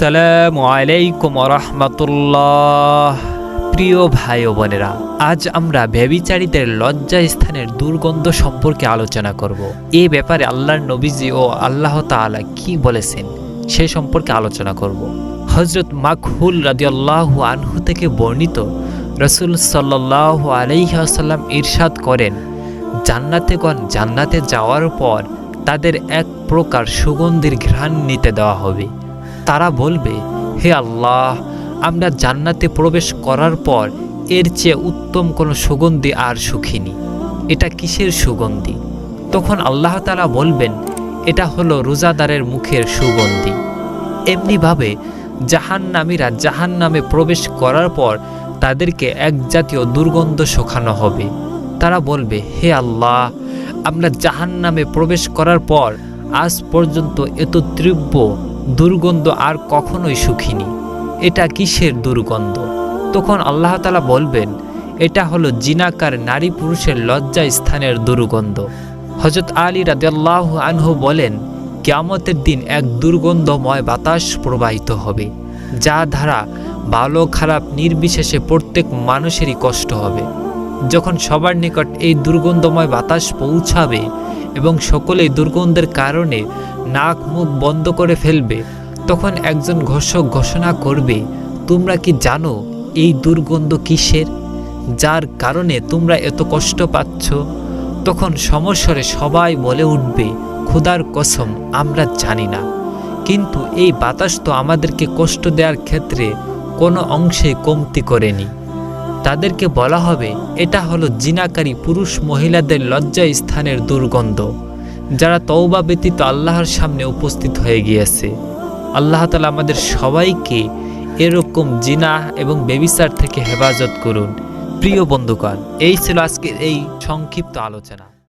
আসসালামু আলাইকুম রহমতুল্লাহ প্রিয় ভাই ও বোনেরা, আজ আমরা ব্যবিচারীদের লজ্জা স্থানের দুর্গন্ধ সম্পর্কে আলোচনা করব। এ ব্যাপারে আল্লাহর নবীজি ও আল্লাহ তাআলা কি বলেছেন সে সম্পর্কে আলোচনা করব। হজরত মাকহুল রাদিয়াল্লাহু আনহু থেকে বর্ণিত রসুল সাল্লাহ আলাইহাসাল্লাম ইরশাদ করেন, জান্নাতেগণ জান্নাতে যাওয়ার পর তাদের এক প্রকার সুগন্ধির ঘ্রাণ নিতে দেওয়া হবে। তারা বলবে, হে আল্লাহ, আমরা জান্নাতে প্রবেশ করার পর এর চেয়ে উত্তম কোনো সুগন্ধি আর সুখিনি এটা কিসের সুগন্ধি? তখন আল্লাহ তালা বলবেন, এটা হলো রোজাদারের মুখের সুগন্ধি। এমনিভাবে জাহান্নামীরা জাহান নামে প্রবেশ করার পর তাদেরকে এক জাতীয় দুর্গন্ধ শোখানো হবে। তারা বলবে, হে আল্লাহ, আমরা জাহান নামে প্রবেশ করার পর আজ পর্যন্ত এত তীব্র দুর্গন্ধ আর কখনোই সুখিনি। এটা কিসের দুর্গন্ধ? তখন আল্লাহ তালা বলবেন, এটা হলো জিনাকার নারী পুরুষের লজ্জা স্থানের দুর্গন্ধ। হজরত আলী রাদিয়াল্লাহ আনহু বলেন, কিয়ামতের দিন এক দুর্গন্ধময় বাতাস প্রবাহিত হবে, যা ধারা ভালো, খারাপ, নির্বিশেষে প্রত্যেক মানুষেরই কষ্ট হবে। যখন সবার নিকট এই দুর্গন্ধময় বাতাস পৌঁছাবে এবং সকলেই দুর্গন্ধের কারণে নাক মুখ বন্ধ করে ফেলবে। তখন একজন ঘোষক ঘোষণা করবে, তোমরা কি জানো এই দুর্গন্ধ কিসের? যার কারণে তোমরা এত কষ্ট পাচ্ছ? তখন সমস্বরে সবাই বলে উঠবে ক্ষুধার কসম, আমরা জানি না। কিন্তু এই বাতাস তো আমাদেরকে কষ্ট দেওয়ার ক্ষেত্রে কোনো অংশে কমতি করেনি। তাদেরকে বলা হবে, এটা হলো জিনাকারী পুরুষ মহিলাদের লজ্জা স্থানের দুর্গন্ধ। যারা তওবা ব্যতীত আল্লাহর সামনে উপস্থিত হয়ে গিয়েছে। আল্লাহ তালা আমাদের সবাইকে এরকম জিনা এবং বেবিচার থেকে হেফাজত করুন। প্রিয় বন্ধুগণ, এই ছিল আজকের এই সংক্ষিপ্ত আলোচনা।